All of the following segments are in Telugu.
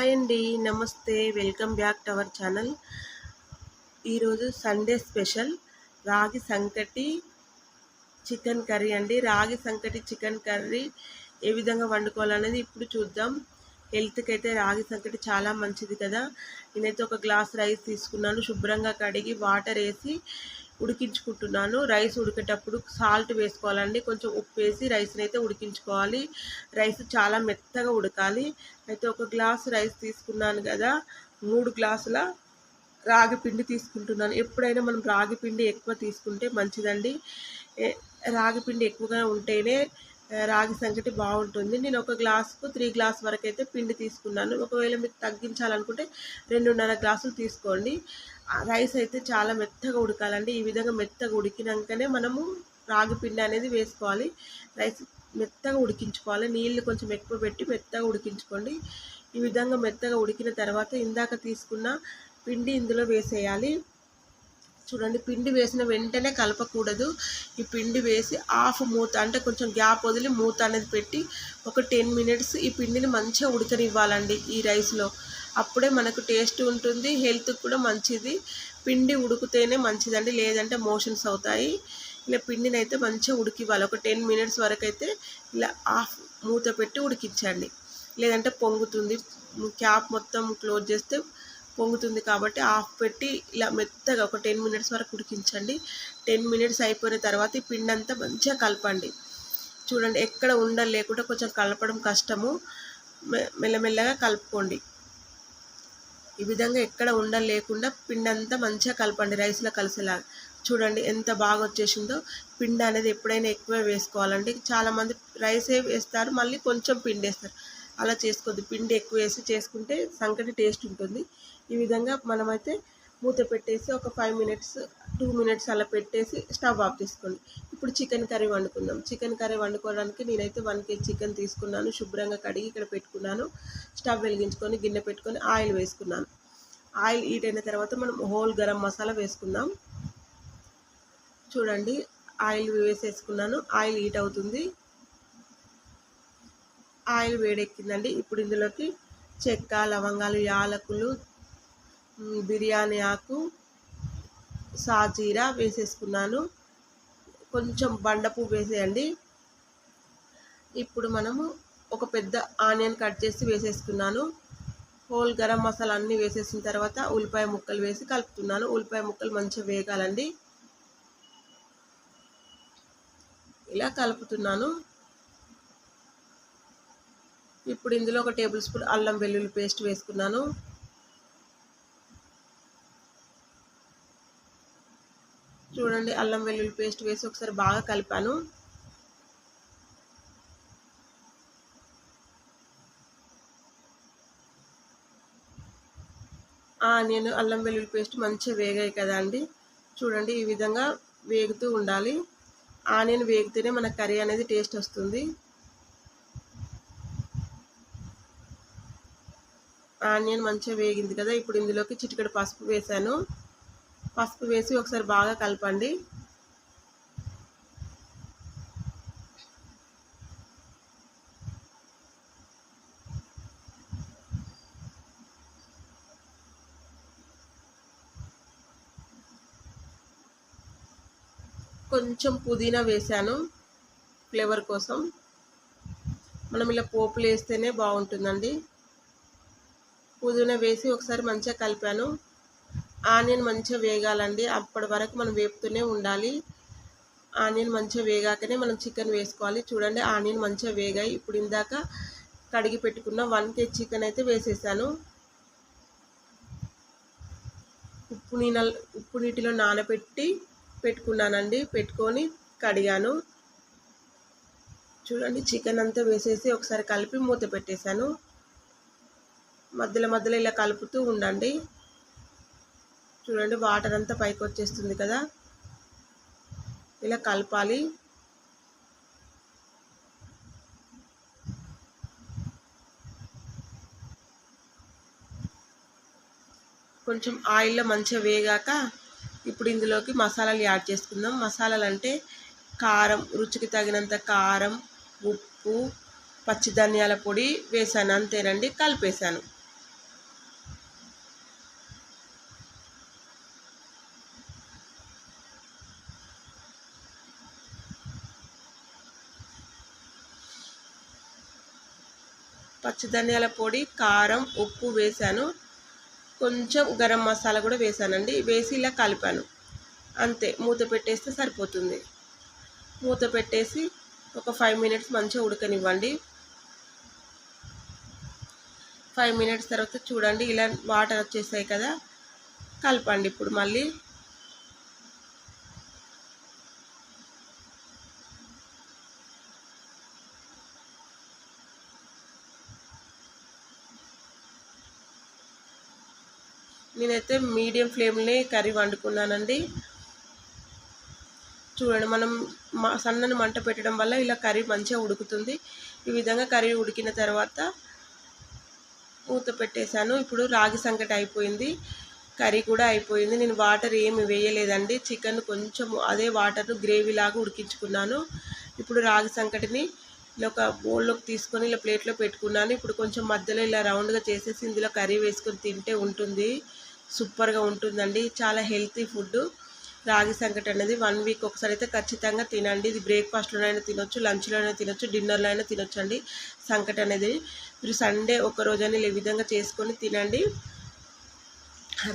హాయ్ అండి నమస్తే. Welcome back to our channel. ఈరోజు Sunday special. Ragi sankati chicken curry అండి. రాగి సంకటి చికెన్ కర్రీ ఏ విధంగా వండుకోవాలనేది ఇప్పుడు చూద్దాం. హెల్త్కి అయితే రాగి సంకటి చాలా మంచిది కదా. నేనైతే ఒక గ్లాస్ రైస్ తీసుకున్నాను. శుభ్రంగా కడిగి వాటర్ వేసి ఉడికించుకుంటున్నాను. రైస్ ఉడికేటప్పుడు సాల్ట్ వేసుకోవాలండి. కొంచెం ఉప్పు వేసి రైస్ని అయితే ఉడికించుకోవాలి. రైస్ చాలా మెత్తగా ఉడకాలి. అయితే ఒక గ్లాస్ రైస్ తీసుకున్నాను కదా మూడు గ్లాసుల రాగి పిండి తీసుకుంటున్నాను. ఎప్పుడైనా మనం రాగి పిండి ఎక్కువ తీసుకుంటే మంచిదండి. రాగి పిండి ఎక్కువగా ఉంటేనే రాగి సంగటి బాగుంటుంది. నేను ఒక గ్లాసుకు త్రీ గ్లాస్ వరకు అయితే పిండి తీసుకున్నాను. ఒకవేళ మీకు తగ్గించాలనుకుంటే రెండున్నర గ్లాసులు తీసుకోండి. రైస్ అయితే చాలా మెత్తగా ఉడకాలండి. ఈ విధంగా మెత్తగా ఉడికినాకనే మనము రాగి పిండి అనేది వేసుకోవాలి. రైస్ మెత్తగా ఉడికించుకోవాలి. నీళ్ళు కొంచెం ఎక్కువ పెట్టి మెత్తగా ఉడికించుకోండి. ఈ విధంగా మెత్తగా ఉడికిన తర్వాత ఇందాక తీసుకున్న పిండి ఇందులో వేసేయాలి. చూడండి పిండి వేసిన వెంటనే కలపకూడదు. ఈ పిండి వేసి హాఫ్ మూత అంటే కొంచెం గ్యాప్ వదిలి మూత అనేది పెట్టి ఒక టెన్ మినిట్స్ ఈ పిండిని మంచిగా ఉడకనివ్వాలండి ఈ రైస్లో అప్పుడే మనకు టేస్ట్ ఉంటుంది హెల్త్కి కూడా మంచిది. పిండి ఉడికితేనే మంచిదండి లేదంటే మోషన్స్ అవుతాయి. ఇలా పిండిని అయితే మంచిగా ఉడికివ్వాలి. ఒక టెన్ మినిట్స్ వరకు అయితే ఇలా హాఫ్ మూత పెట్టి ఉడికించండి. లేదంటే పొంగుతుంది. క్యాప్ మొత్తం క్లోజ్ చేస్తే పొంగుతుంది కాబట్టి ఆఫ్ పెట్టి ఇలా మెత్తగా ఒక టెన్ మినిట్స్ వరకు ఉడికించండి. టెన్ మినిట్స్ అయిపోయిన తర్వాత ఈ పిండి అంతా మంచిగా కలపండి. చూడండి ఎక్కడ ఉండలు లేకుండా కొంచెం కలపడం కష్టము. మెల్లమెల్లగా కలుపుకోండి. ఈ విధంగా ఎక్కడ ఉండలు లేకుండా పిండి అంతా మంచిగా కలపండి రైస్లో కలిసేలా. చూడండి ఎంత బాగా వచ్చేసిందో. పిండి అనేది ఎప్పుడైనా ఎక్కువ వేసుకోవాలండి. చాలామంది రైసే వేస్తారు మళ్ళీ కొంచెం పిండి వేస్తారు. అలా చేసుకోవద్దు. పిండి ఎక్కువ వేసి చేసుకుంటే సంకటి టేస్ట్ ఉంటుంది. ఈ విధంగా మనమైతే మూత పెట్టేసి ఒక ఫైవ్ మినిట్స్ టూ మినిట్స్ అలా పెట్టేసి స్టవ్ ఆఫ్ చేసుకోండి. ఇప్పుడు చికెన్ కర్రీ వండుకుందాం. చికెన్ కర్రీ వండుకోవడానికి నేనైతే వన్ కేజీ చికెన్ తీసుకున్నాను. శుభ్రంగా కడిగి ఇక్కడ పెట్టుకున్నాను. స్టవ్ వెలిగించుకొని గిన్నె పెట్టుకొని ఆయిల్ వేసుకున్నాను. ఆయిల్ హీట్ అయిన తర్వాత మనం హోల్ గరం మసాలా వేసుకుందాం. చూడండి ఆయిల్ వేసేసుకున్నాను. ఆయిల్ హీట్ అవుతుంది. ఆయిల్ వేడెక్కిందండి. ఇప్పుడు ఇందులోకి చెక్క లవంగాలు యాలకులు బిర్యానీ ఆకు సాజీరా వేసేసుకున్నాను. కొంచెం బండపు వేసేయండి. ఇప్పుడు మనము ఒక పెద్ద ఆనియన్ కట్ చేసి వేసేసుకున్నాను. హోల్ గరం మసాలా అన్నీ వేసేసిన తర్వాత ఉల్లిపాయ ముక్కలు వేసి కలుపుతున్నాను. ఉల్లిపాయ ముక్కలు మంచిగా వేగాలండి. ఇలా కలుపుతున్నాను. ఇప్పుడు ఇందులో ఒక టేబుల్ స్పూన్ అల్లం వెల్లుల్లి పేస్ట్ వేసుకున్నాను. చూడండి అల్లం వెల్లుల్లి పేస్ట్ వేసి ఒకసారి బాగా కలిపాను. నేను అల్లం వెల్లుల్లి పేస్ట్ మంచిగా వేగాయి కదా అండి. చూడండి ఈ విధంగా వేగుతూ ఉండాలి. ఆనియన్ వేగితేనే మన కర్రీ అనేది టేస్ట్ వస్తుంది. ఆనియన్ మంచిగా వేగింది కదా. ఇప్పుడు ఇందులోకి చిటికడ పసుపు వేసాను పసుపు వేసి ఒకసారి బాగా కలపండి. కొంచెం పుదీనా వేసాను ఫ్లేవర్ కోసం. మనం ఇలా పోపులు వేస్తేనే బాగుంటుందండి. పుదీనా వేసి ఒకసారి మంచిగా కలిపాను. ఆనియన్ మంచిగా వేగాలండి. అప్పటి వరకు మనం వేపుతూనే ఉండాలి. ఆనియన్ మంచిగా వేగాకనే మనం చికెన్ వేసుకోవాలి. చూడండి ఆనియన్ మంచిగా వేగాయి. ఇప్పుడు ఇందాక కడిగి పెట్టుకున్న వన్ కేజీ చికెన్ అయితే వేసేసాను. ఉప్పు నీళ్ళ ఉప్పు నీటిలో నానబెట్టి పెట్టుకున్నానండి. పెట్టుకొని కడిగాను. చూడండి చికెన్ అంతా వేసేసి ఒకసారి కలిపి మూత పెట్టేశాను. మధ్యలో మధ్యలో ఇలా కలుపుతూ ఉండండి. చూడండి వాటర్ అంతా పైకి వచ్చేస్తుంది కదా. ఇలా కలపాలి. కొంచెం ఆయిల్లో మంచిగా వేగాక ఇప్పుడు ఇందులోకి మసాలాలు యాడ్ చేసుకుందాం. మసాలాలు అంటే కారం రుచికి తగినంత కారం ఉప్పు పచ్చి ధనియాల పొడి వేసాను. అంతేనండి కలిపేశాను పచ్చిధనియాల పొడి కారం ఉప్పు వేశాను. కొంచెం గరం మసాలా కూడా వేసానండి వేసి ఇలా కలిపాను. అంతే మూత పెట్టేస్తే సరిపోతుంది. మూత పెట్టేసి ఒక ఫైవ్ మినిట్స్ మంచిగా ఉడకనివ్వండి. ఫైవ్ మినిట్స్ తర్వాత చూడండి ఇలా వాటర్ వచ్చేసాయి కదా. కలపండి ఇప్పుడు మళ్ళీ. నేనైతే మీడియం ఫ్లేమ్లో కర్రీ వండుకున్నానండి. చూడండి మనం సన్నని మంట పెట్టడం వల్ల ఇలా కర్రీ మంచిగా ఉడుకుతుంది. ఈ విధంగా కర్రీ ఉడికిన తర్వాత మూత పెట్టేశాను. ఇప్పుడు రాగి సంకటి అయిపోయింది. కర్రీ కూడా అయిపోయింది. నేను వాటర్ ఏమి వేయలేదండి. చికెన్ కొంచెం అదే వాటర్ గ్రేవీ లాగా ఉడికించుకున్నాను. ఇప్పుడు రాగి సంకటిని ఇలా ఒక బౌల్లోకి తీసుకొని ఇలా ప్లేట్లో పెట్టుకున్నాను. ఇప్పుడు కొంచెం మధ్యలో ఇలా రౌండ్గా చేసేసి ఇందులో కర్రీ వేసుకొని తింటే ఉంటుంది. సూపర్గా ఉంటుందండి. చాలా హెల్తీ ఫుడ్ రాగి సంకటి అనేది వన్ వీక్ ఒకసారి అయితే ఖచ్చితంగా తినండి. ఇది బ్రేక్ఫాస్ట్లోనైనా తినొచ్చు లంచ్లోనైనా తినొచ్చు డిన్నర్లో అయినా తినొచ్చు అండి సంకటి అనేది. మీరు సండే ఒక రోజైనా ఈ విధంగా చేసుకొని తినండి.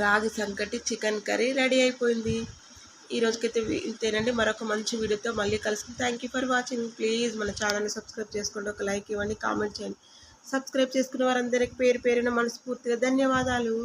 రాగి సంకటి చికెన్ కర్రీ రెడీ అయిపోయింది. ఈ రోజుకైతే ఇంతేనండి. మరొక మంచి వీడియోతో మళ్ళీ కలుసుకుంది. Thank you for watching please మన ఛానల్ని సబ్స్క్రైబ్ చేసుకోండి. ఒక లైక్ ఇవ్వండి. కామెంట్ చేయండి. సబ్స్క్రైబ్ చేసుకున్న వారందరికీ పేరు పేరున మనస్ఫూర్తిగా ధన్యవాదాలు.